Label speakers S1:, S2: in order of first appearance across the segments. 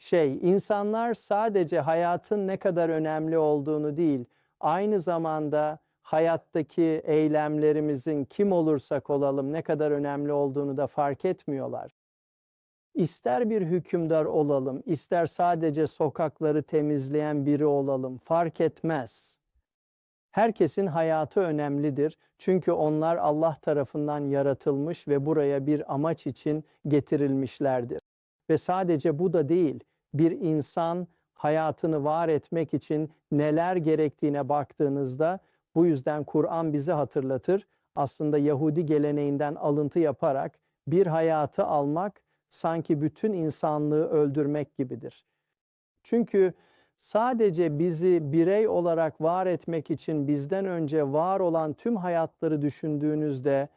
S1: şey, insanlar sadece hayatın ne kadar önemli olduğunu değil, aynı zamanda hayattaki eylemlerimizin kim olursak olalım ne kadar önemli olduğunu da fark etmiyorlar. İster bir hükümdar olalım, ister sadece sokakları temizleyen biri olalım, fark etmez. Herkesin hayatı önemlidir. Çünkü onlar Allah tarafından yaratılmış ve buraya bir amaç için getirilmişlerdir. Ve sadece bu da değil, bir insan hayatını var etmek için neler gerektiğine baktığınızda bu yüzden Kur'an bizi hatırlatır. Aslında Yahudi geleneğinden alıntı yaparak bir hayatı almak sanki bütün insanlığı öldürmek gibidir. Çünkü sadece bizi birey olarak var etmek için bizden önce var olan tüm hayatları düşündüğünüzde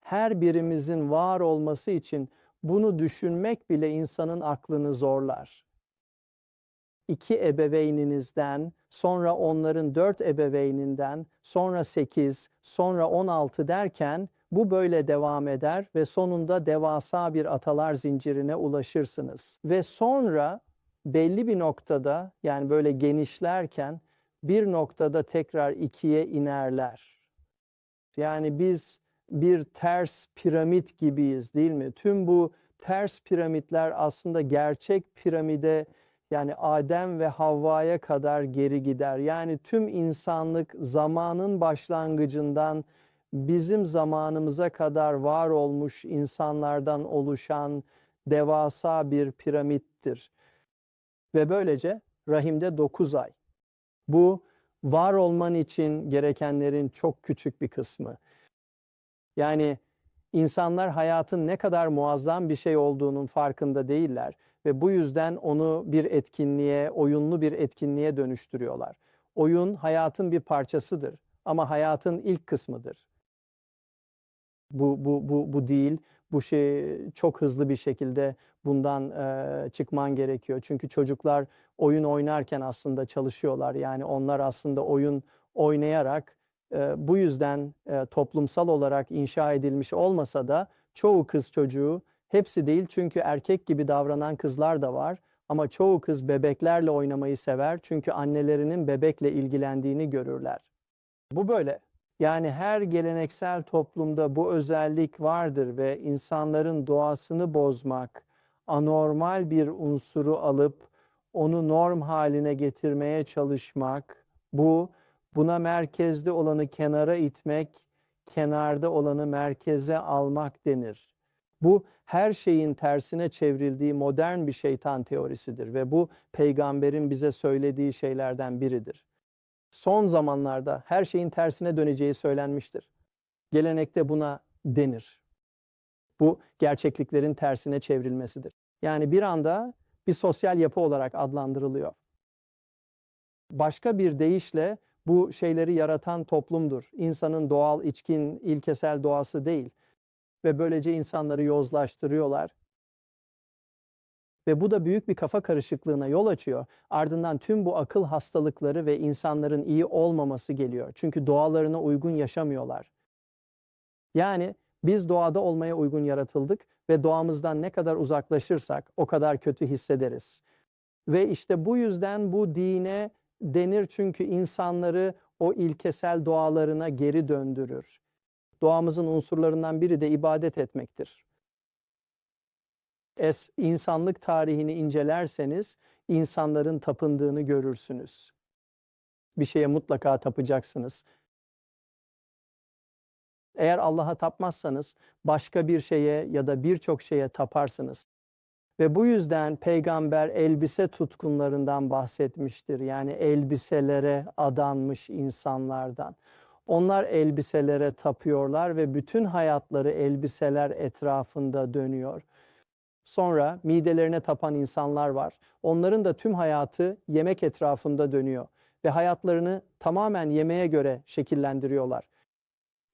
S1: her birimizin var olması için bunu düşünmek bile insanın aklını zorlar. İki ebeveyninizden, sonra onların dört ebeveyninden, sonra sekiz, sonra on altı derken bu böyle devam eder ve sonunda devasa bir atalar zincirine ulaşırsınız. Ve sonra belli bir noktada yani böyle genişlerken bir noktada tekrar ikiye inerler. Yani biz bir ters piramit gibiyiz değil mi? Tüm bu ters piramitler aslında gerçek piramide yani Adem ve Havva'ya kadar geri gider. Yani tüm insanlık zamanın başlangıcından bizim zamanımıza kadar var olmuş insanlardan oluşan devasa bir piramittir. Ve böylece rahimde 9 ay. Bu var olman için gerekenlerin çok küçük bir kısmı. Yani insanlar hayatın ne kadar muazzam bir şey olduğunun farkında değiller ve bu yüzden onu bir etkinliğe, oyunlu bir etkinliğe dönüştürüyorlar. Oyun hayatın bir parçasıdır ama hayatın ilk kısmıdır. Bu bu bu bu değil. Bu şey çok hızlı bir şekilde bundan e, çıkman gerekiyor. Çünkü çocuklar oyun oynarken aslında çalışıyorlar. Yani onlar aslında oyun oynayarak bu yüzden toplumsal olarak inşa edilmiş olmasa da çoğu kız çocuğu hepsi değil çünkü erkek gibi davranan kızlar da var. Ama çoğu kız bebeklerle oynamayı sever çünkü annelerinin bebekle ilgilendiğini görürler. Bu böyle. Yani her geleneksel toplumda bu özellik vardır ve insanların doğasını bozmak, anormal bir unsuru alıp onu norm haline getirmeye çalışmak, bu buna merkezde olanı kenara itmek, kenarda olanı merkeze almak denir. Bu her şeyin tersine çevrildiği modern bir şeytan teorisidir ve bu peygamberin bize söylediği şeylerden biridir son zamanlarda her şeyin tersine döneceği söylenmiştir. Gelenekte buna denir. Bu gerçekliklerin tersine çevrilmesidir. Yani bir anda bir sosyal yapı olarak adlandırılıyor. Başka bir deyişle bu şeyleri yaratan toplumdur. İnsanın doğal, içkin, ilkesel doğası değil. Ve böylece insanları yozlaştırıyorlar ve bu da büyük bir kafa karışıklığına yol açıyor. Ardından tüm bu akıl hastalıkları ve insanların iyi olmaması geliyor. Çünkü doğalarına uygun yaşamıyorlar. Yani biz doğada olmaya uygun yaratıldık ve doğamızdan ne kadar uzaklaşırsak o kadar kötü hissederiz. Ve işte bu yüzden bu dine denir çünkü insanları o ilkesel doğalarına geri döndürür. Doğamızın unsurlarından biri de ibadet etmektir es, insanlık tarihini incelerseniz insanların tapındığını görürsünüz. Bir şeye mutlaka tapacaksınız. Eğer Allah'a tapmazsanız başka bir şeye ya da birçok şeye taparsınız. Ve bu yüzden peygamber elbise tutkunlarından bahsetmiştir. Yani elbiselere adanmış insanlardan. Onlar elbiselere tapıyorlar ve bütün hayatları elbiseler etrafında dönüyor. Sonra midelerine tapan insanlar var. Onların da tüm hayatı yemek etrafında dönüyor ve hayatlarını tamamen yemeğe göre şekillendiriyorlar.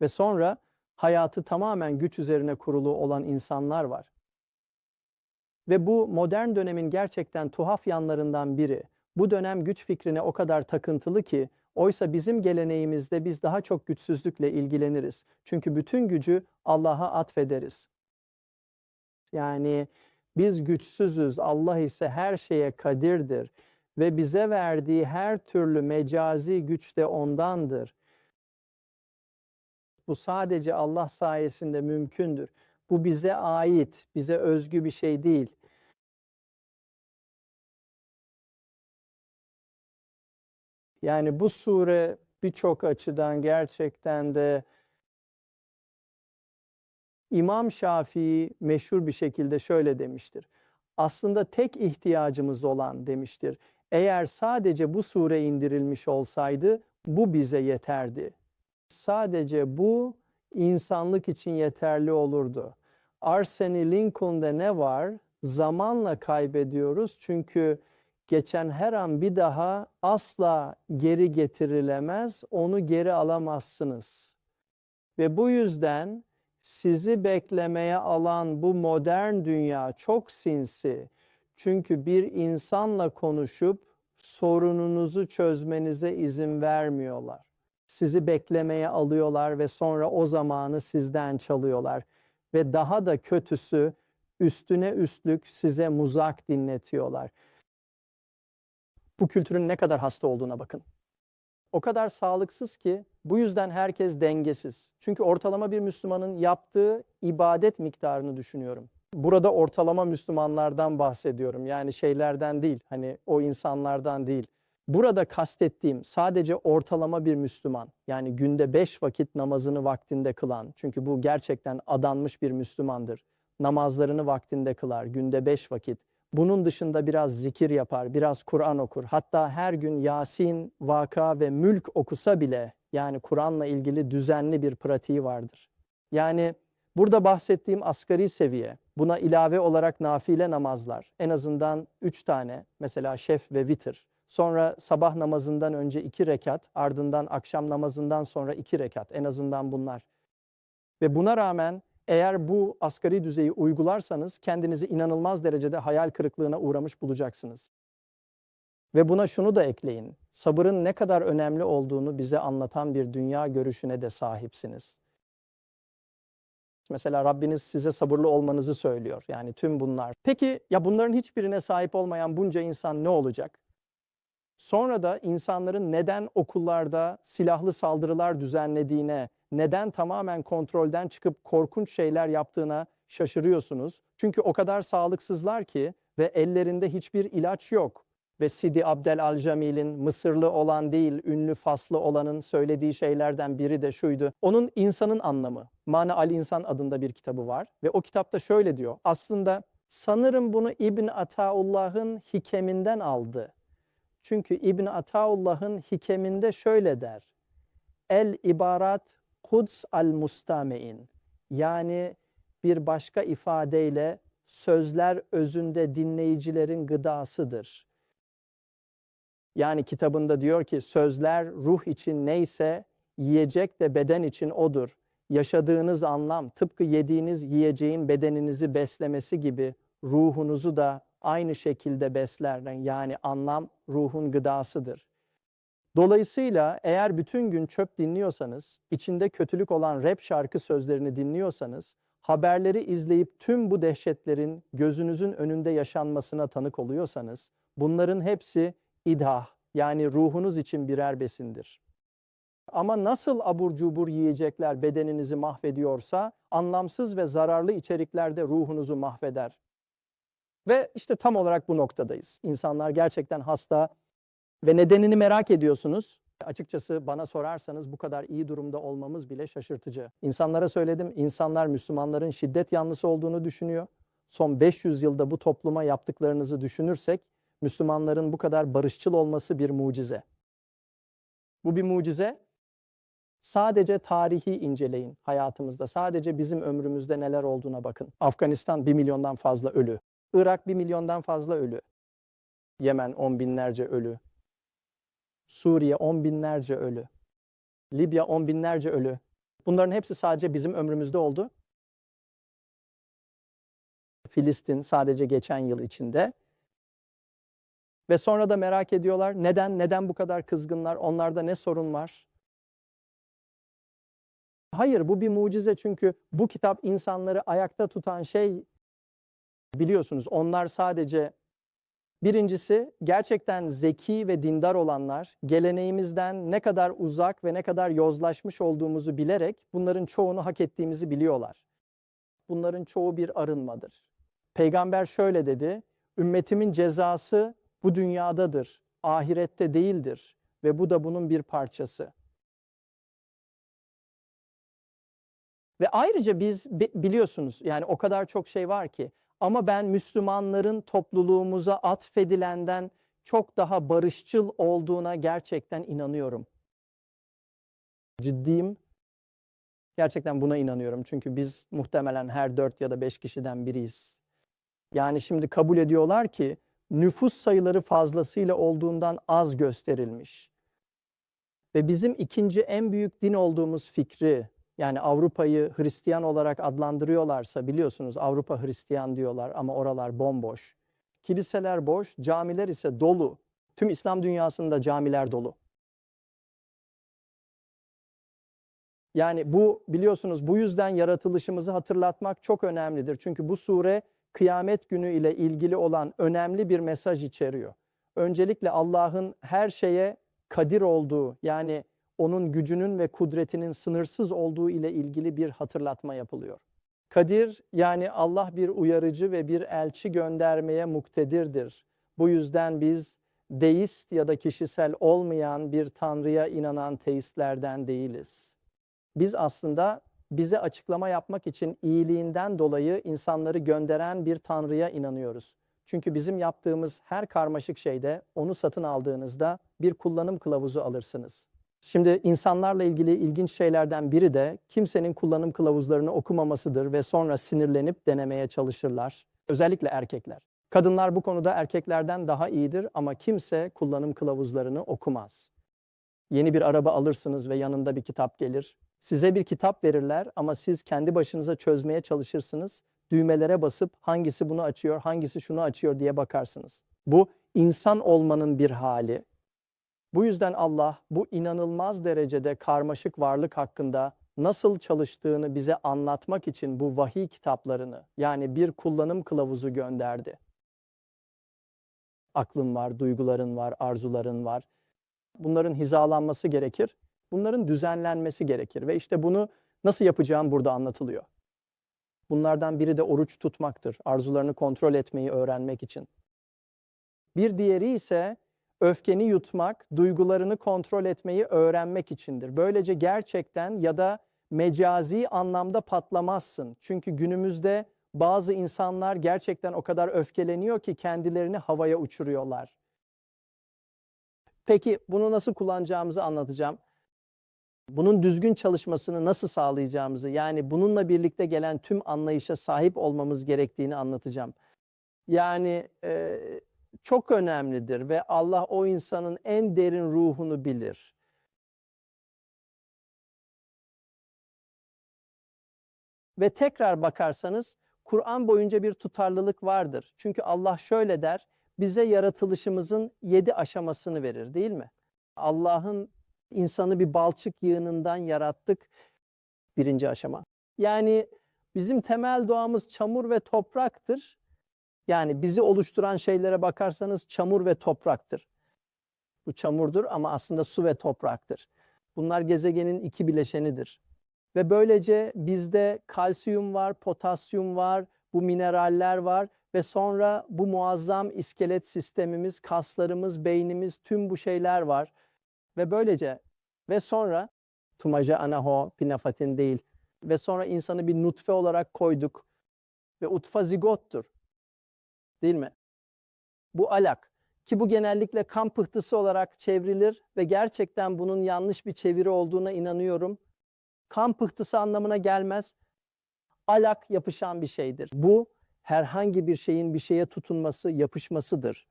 S1: Ve sonra hayatı tamamen güç üzerine kurulu olan insanlar var. Ve bu modern dönemin gerçekten tuhaf yanlarından biri. Bu dönem güç fikrine o kadar takıntılı ki oysa bizim geleneğimizde biz daha çok güçsüzlükle ilgileniriz. Çünkü bütün gücü Allah'a atfederiz. Yani Biz güçsüzüz, Allah ise her şeye kadirdir ve bize verdiği her türlü mecazi güç de ondandır. Bu sadece Allah sayesinde mümkündür. Bu bize ait, bize özgü bir şey değil. Yani bu sure birçok açıdan gerçekten de İmam Şafii meşhur bir şekilde şöyle demiştir. Aslında tek ihtiyacımız olan demiştir. Eğer sadece bu sure indirilmiş olsaydı bu bize yeterdi. Sadece bu insanlık için yeterli olurdu. Arsene Lincoln'da ne var? Zamanla kaybediyoruz çünkü geçen her an bir daha asla geri getirilemez, onu geri alamazsınız. Ve bu yüzden sizi beklemeye alan bu modern dünya çok sinsi. Çünkü bir insanla konuşup sorununuzu çözmenize izin vermiyorlar. Sizi beklemeye alıyorlar ve sonra o zamanı sizden çalıyorlar. Ve daha da kötüsü üstüne üstlük size muzak dinletiyorlar. Bu kültürün ne kadar hasta olduğuna bakın. O kadar sağlıksız ki bu yüzden herkes dengesiz. Çünkü ortalama bir Müslümanın yaptığı ibadet miktarını düşünüyorum. Burada ortalama Müslümanlardan bahsediyorum. Yani şeylerden değil, hani o insanlardan değil. Burada kastettiğim sadece ortalama bir Müslüman. Yani günde beş vakit namazını vaktinde kılan. Çünkü bu gerçekten adanmış bir Müslümandır. Namazlarını vaktinde kılar, günde beş vakit. Bunun dışında biraz zikir yapar, biraz Kur'an okur. Hatta her gün Yasin, Vaka ve Mülk okusa bile yani Kur'an'la ilgili düzenli bir pratiği vardır. Yani burada bahsettiğim asgari seviye, buna ilave olarak nafile namazlar, en azından üç tane, mesela şef ve vitir. Sonra sabah namazından önce iki rekat, ardından akşam namazından sonra iki rekat, en azından bunlar. Ve buna rağmen eğer bu asgari düzeyi uygularsanız kendinizi inanılmaz derecede hayal kırıklığına uğramış bulacaksınız. Ve buna şunu da ekleyin. Sabırın ne kadar önemli olduğunu bize anlatan bir dünya görüşüne de sahipsiniz. Mesela Rabbiniz size sabırlı olmanızı söylüyor. Yani tüm bunlar. Peki ya bunların hiçbirine sahip olmayan bunca insan ne olacak? Sonra da insanların neden okullarda silahlı saldırılar düzenlediğine, neden tamamen kontrolden çıkıp korkunç şeyler yaptığına şaşırıyorsunuz. Çünkü o kadar sağlıksızlar ki ve ellerinde hiçbir ilaç yok. Ve Sidi Abdel Al-Camil'in Mısırlı olan değil, ünlü Faslı olanın söylediği şeylerden biri de şuydu. Onun insanın anlamı, Mana Al İnsan adında bir kitabı var. Ve o kitapta şöyle diyor. Aslında sanırım bunu İbn Ataullah'ın hikeminden aldı. Çünkü İbn Ataullah'ın hikeminde şöyle der. El ibarat Kuds al mustamein yani bir başka ifadeyle sözler özünde dinleyicilerin gıdasıdır. Yani kitabında diyor ki sözler ruh için neyse yiyecek de beden için odur. Yaşadığınız anlam tıpkı yediğiniz yiyeceğin bedeninizi beslemesi gibi ruhunuzu da aynı şekilde besler. Yani anlam ruhun gıdasıdır. Dolayısıyla eğer bütün gün çöp dinliyorsanız, içinde kötülük olan rap şarkı sözlerini dinliyorsanız, haberleri izleyip tüm bu dehşetlerin gözünüzün önünde yaşanmasına tanık oluyorsanız, bunların hepsi idhah yani ruhunuz için birer besindir. Ama nasıl abur cubur yiyecekler bedeninizi mahvediyorsa, anlamsız ve zararlı içeriklerde ruhunuzu mahveder. Ve işte tam olarak bu noktadayız. İnsanlar gerçekten hasta, ve nedenini merak ediyorsunuz. Açıkçası bana sorarsanız bu kadar iyi durumda olmamız bile şaşırtıcı. İnsanlara söyledim, insanlar Müslümanların şiddet yanlısı olduğunu düşünüyor. Son 500 yılda bu topluma yaptıklarınızı düşünürsek Müslümanların bu kadar barışçıl olması bir mucize. Bu bir mucize. Sadece tarihi inceleyin hayatımızda. Sadece bizim ömrümüzde neler olduğuna bakın. Afganistan 1 milyondan fazla ölü. Irak 1 milyondan fazla ölü. Yemen 10 binlerce ölü. Suriye on binlerce ölü. Libya on binlerce ölü. Bunların hepsi sadece bizim ömrümüzde oldu. Filistin sadece geçen yıl içinde. Ve sonra da merak ediyorlar neden neden bu kadar kızgınlar? Onlarda ne sorun var? Hayır bu bir mucize çünkü bu kitap insanları ayakta tutan şey Biliyorsunuz onlar sadece birincisi gerçekten zeki ve dindar olanlar geleneğimizden ne kadar uzak ve ne kadar yozlaşmış olduğumuzu bilerek bunların çoğunu hak ettiğimizi biliyorlar. Bunların çoğu bir arınmadır. Peygamber şöyle dedi, ümmetimin cezası bu dünyadadır, ahirette değildir ve bu da bunun bir parçası. Ve ayrıca biz biliyorsunuz yani o kadar çok şey var ki ama ben Müslümanların topluluğumuza atfedilenden çok daha barışçıl olduğuna gerçekten inanıyorum. Ciddiyim. Gerçekten buna inanıyorum. Çünkü biz muhtemelen her dört ya da beş kişiden biriyiz. Yani şimdi kabul ediyorlar ki nüfus sayıları fazlasıyla olduğundan az gösterilmiş. Ve bizim ikinci en büyük din olduğumuz fikri yani Avrupa'yı Hristiyan olarak adlandırıyorlarsa biliyorsunuz Avrupa Hristiyan diyorlar ama oralar bomboş. Kiliseler boş, camiler ise dolu. Tüm İslam dünyasında camiler dolu. Yani bu biliyorsunuz bu yüzden yaratılışımızı hatırlatmak çok önemlidir. Çünkü bu sure kıyamet günü ile ilgili olan önemli bir mesaj içeriyor. Öncelikle Allah'ın her şeye kadir olduğu yani onun gücünün ve kudretinin sınırsız olduğu ile ilgili bir hatırlatma yapılıyor. Kadir yani Allah bir uyarıcı ve bir elçi göndermeye muktedirdir. Bu yüzden biz deist ya da kişisel olmayan bir tanrıya inanan teistlerden değiliz. Biz aslında bize açıklama yapmak için iyiliğinden dolayı insanları gönderen bir tanrıya inanıyoruz. Çünkü bizim yaptığımız her karmaşık şeyde onu satın aldığınızda bir kullanım kılavuzu alırsınız. Şimdi insanlarla ilgili ilginç şeylerden biri de kimsenin kullanım kılavuzlarını okumamasıdır ve sonra sinirlenip denemeye çalışırlar. Özellikle erkekler. Kadınlar bu konuda erkeklerden daha iyidir ama kimse kullanım kılavuzlarını okumaz. Yeni bir araba alırsınız ve yanında bir kitap gelir. Size bir kitap verirler ama siz kendi başınıza çözmeye çalışırsınız. Düğmelere basıp hangisi bunu açıyor, hangisi şunu açıyor diye bakarsınız. Bu insan olmanın bir hali. Bu yüzden Allah bu inanılmaz derecede karmaşık varlık hakkında nasıl çalıştığını bize anlatmak için bu vahiy kitaplarını yani bir kullanım kılavuzu gönderdi. Aklın var, duyguların var, arzuların var. Bunların hizalanması gerekir. Bunların düzenlenmesi gerekir ve işte bunu nasıl yapacağım burada anlatılıyor. Bunlardan biri de oruç tutmaktır. Arzularını kontrol etmeyi öğrenmek için. Bir diğeri ise öfkeni yutmak, duygularını kontrol etmeyi öğrenmek içindir. Böylece gerçekten ya da mecazi anlamda patlamazsın. Çünkü günümüzde bazı insanlar gerçekten o kadar öfkeleniyor ki kendilerini havaya uçuruyorlar. Peki bunu nasıl kullanacağımızı anlatacağım. Bunun düzgün çalışmasını nasıl sağlayacağımızı yani bununla birlikte gelen tüm anlayışa sahip olmamız gerektiğini anlatacağım. Yani e, çok önemlidir ve Allah o insanın en derin ruhunu bilir. Ve tekrar bakarsanız Kur'an boyunca bir tutarlılık vardır. Çünkü Allah şöyle der, bize yaratılışımızın yedi aşamasını verir değil mi? Allah'ın insanı bir balçık yığınından yarattık. Birinci aşama. Yani bizim temel doğamız çamur ve topraktır. Yani bizi oluşturan şeylere bakarsanız çamur ve topraktır. Bu çamurdur ama aslında su ve topraktır. Bunlar gezegenin iki bileşenidir. Ve böylece bizde kalsiyum var, potasyum var, bu mineraller var ve sonra bu muazzam iskelet sistemimiz, kaslarımız, beynimiz, tüm bu şeyler var. Ve böylece ve sonra tumaja anaho pinafatin değil ve sonra insanı bir nutfe olarak koyduk ve utfa zigottur. Değil mi? Bu alak ki bu genellikle kan pıhtısı olarak çevrilir ve gerçekten bunun yanlış bir çeviri olduğuna inanıyorum. Kan pıhtısı anlamına gelmez. Alak yapışan bir şeydir. Bu herhangi bir şeyin bir şeye tutunması, yapışmasıdır.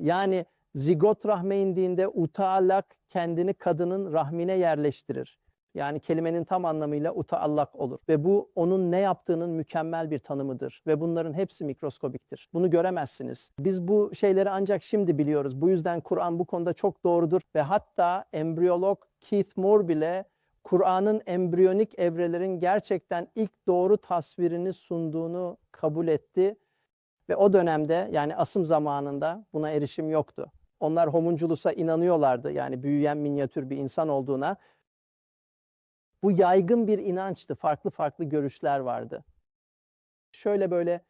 S1: Yani zigot rahme indiğinde utaalak kendini kadının rahmine yerleştirir. Yani kelimenin tam anlamıyla utaallak olur. Ve bu onun ne yaptığının mükemmel bir tanımıdır. Ve bunların hepsi mikroskobiktir. Bunu göremezsiniz. Biz bu şeyleri ancak şimdi biliyoruz. Bu yüzden Kur'an bu konuda çok doğrudur. Ve hatta embriyolog Keith Moore bile Kur'an'ın embriyonik evrelerin gerçekten ilk doğru tasvirini sunduğunu kabul etti. Ve o dönemde yani asım zamanında buna erişim yoktu. Onlar homunculus'a inanıyorlardı. Yani büyüyen minyatür bir insan olduğuna. Bu yaygın bir inançtı. Farklı farklı görüşler vardı. Şöyle böyle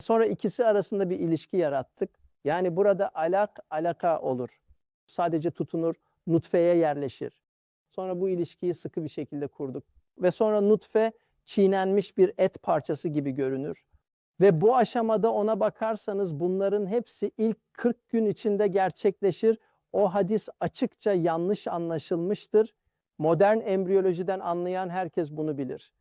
S1: Sonra ikisi arasında bir ilişki yarattık. Yani burada alak alaka olur. Sadece tutunur, nutfeye yerleşir. Sonra bu ilişkiyi sıkı bir şekilde kurduk. Ve sonra nutfe çiğnenmiş bir et parçası gibi görünür. Ve bu aşamada ona bakarsanız bunların hepsi ilk 40 gün içinde gerçekleşir. O hadis açıkça yanlış anlaşılmıştır. Modern embriyolojiden anlayan herkes bunu bilir.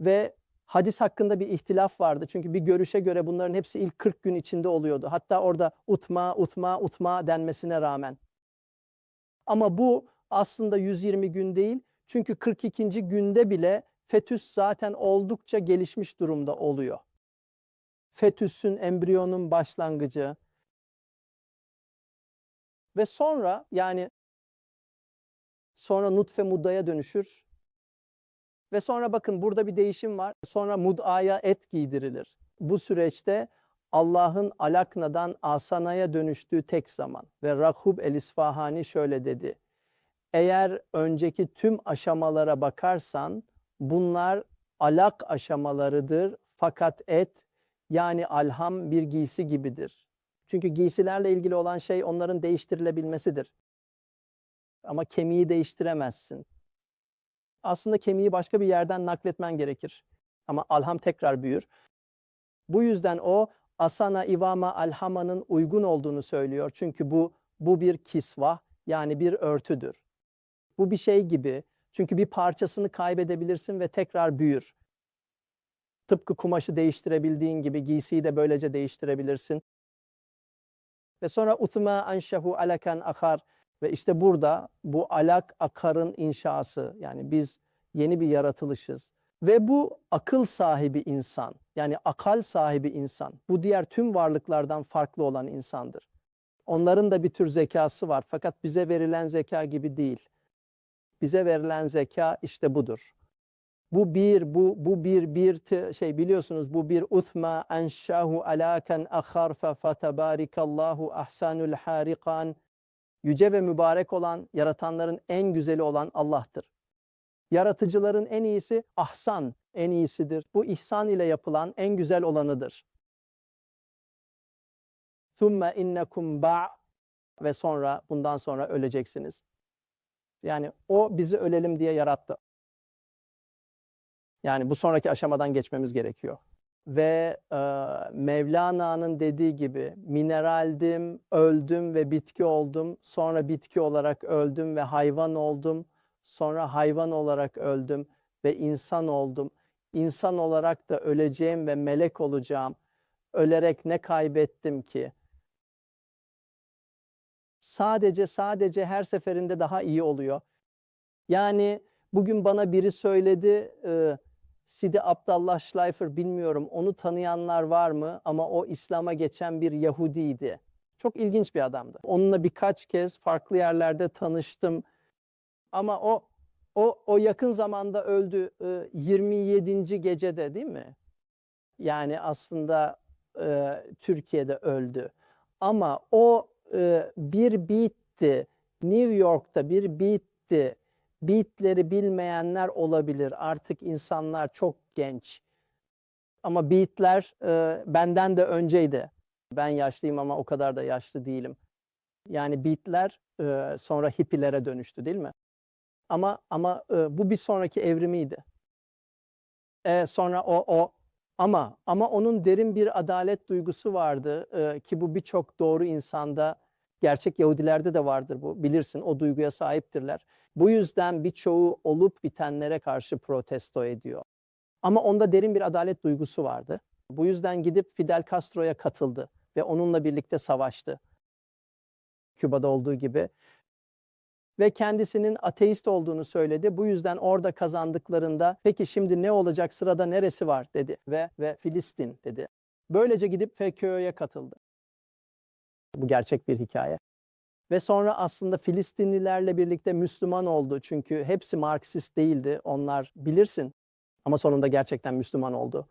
S1: Ve hadis hakkında bir ihtilaf vardı. Çünkü bir görüşe göre bunların hepsi ilk 40 gün içinde oluyordu. Hatta orada utma, utma, utma denmesine rağmen. Ama bu aslında 120 gün değil. Çünkü 42. günde bile fetüs zaten oldukça gelişmiş durumda oluyor. Fetüsün, embriyonun başlangıcı. Ve sonra yani sonra nutfe muddaya dönüşür. Ve sonra bakın burada bir değişim var. Sonra mud'aya et giydirilir. Bu süreçte Allah'ın alaknadan asanaya dönüştüğü tek zaman. Ve Rahub el-İsfahani şöyle dedi. Eğer önceki tüm aşamalara bakarsan bunlar alak aşamalarıdır. Fakat et yani alham bir giysi gibidir. Çünkü giysilerle ilgili olan şey onların değiştirilebilmesidir. Ama kemiği değiştiremezsin aslında kemiği başka bir yerden nakletmen gerekir. Ama alham tekrar büyür. Bu yüzden o asana ivama alhamanın uygun olduğunu söylüyor. Çünkü bu bu bir kisvah yani bir örtüdür. Bu bir şey gibi. Çünkü bir parçasını kaybedebilirsin ve tekrar büyür. Tıpkı kumaşı değiştirebildiğin gibi giysiyi de böylece değiştirebilirsin. Ve sonra utma anşahu alakan akar ve işte burada bu alak akarın inşası yani biz yeni bir yaratılışız. Ve bu akıl sahibi insan yani akal sahibi insan bu diğer tüm varlıklardan farklı olan insandır. Onların da bir tür zekası var fakat bize verilen zeka gibi değil. Bize verilen zeka işte budur. Bu bir, bu, bu bir, bir şey biliyorsunuz bu bir uthma enşahu alaken akhar fe fetabarikallahu ahsanul harikan yüce ve mübarek olan, yaratanların en güzeli olan Allah'tır. Yaratıcıların en iyisi ahsan, en iyisidir. Bu ihsan ile yapılan en güzel olanıdır. ثُمَّ innekum ba' ve sonra bundan sonra öleceksiniz. Yani o bizi ölelim diye yarattı. Yani bu sonraki aşamadan geçmemiz gerekiyor ve e, Mevlana'nın dediği gibi mineraldim, öldüm ve bitki oldum. Sonra bitki olarak öldüm ve hayvan oldum. Sonra hayvan olarak öldüm ve insan oldum. İnsan olarak da öleceğim ve melek olacağım. Ölerek ne kaybettim ki? Sadece sadece her seferinde daha iyi oluyor. Yani bugün bana biri söyledi, e, Sidi Abdallah Schleifer bilmiyorum onu tanıyanlar var mı ama o İslam'a geçen bir Yahudiydi. Çok ilginç bir adamdı. Onunla birkaç kez farklı yerlerde tanıştım. Ama o o o yakın zamanda öldü 27. gecede değil mi? Yani aslında e, Türkiye'de öldü. Ama o e, bir bitti. New York'ta bir bitti beatleri bilmeyenler olabilir. Artık insanlar çok genç. Ama beatler e, benden de önceydi. Ben yaşlıyım ama o kadar da yaşlı değilim. Yani beatler e, sonra hippilere dönüştü değil mi? Ama ama e, bu bir sonraki evrimiydi. E, sonra o o ama ama onun derin bir adalet duygusu vardı e, ki bu birçok doğru insanda Gerçek Yahudilerde de vardır bu. Bilirsin o duyguya sahiptirler. Bu yüzden birçoğu olup bitenlere karşı protesto ediyor. Ama onda derin bir adalet duygusu vardı. Bu yüzden gidip Fidel Castro'ya katıldı ve onunla birlikte savaştı. Küba'da olduğu gibi. Ve kendisinin ateist olduğunu söyledi. Bu yüzden orada kazandıklarında peki şimdi ne olacak sırada neresi var dedi ve ve Filistin dedi. Böylece gidip FKÖ'ye katıldı. Bu gerçek bir hikaye. Ve sonra aslında Filistinlilerle birlikte Müslüman oldu. Çünkü hepsi Marksist değildi. Onlar bilirsin. Ama sonunda gerçekten Müslüman oldu.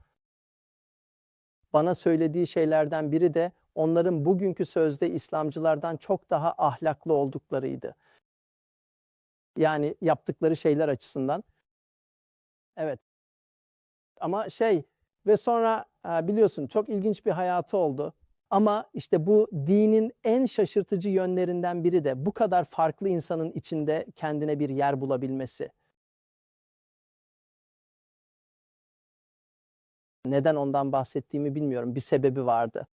S1: bana söylediği şeylerden biri de onların bugünkü sözde İslamcılardan çok daha ahlaklı olduklarıydı. Yani yaptıkları şeyler açısından. Evet. Ama şey ve sonra biliyorsun çok ilginç bir hayatı oldu. Ama işte bu dinin en şaşırtıcı yönlerinden biri de bu kadar farklı insanın içinde kendine bir yer bulabilmesi. Neden ondan bahsettiğimi bilmiyorum. Bir sebebi vardı.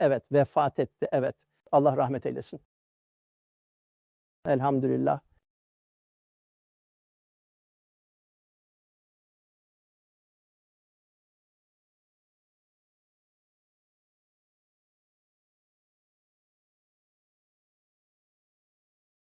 S1: Evet, vefat etti. Evet. Allah rahmet eylesin. Elhamdülillah.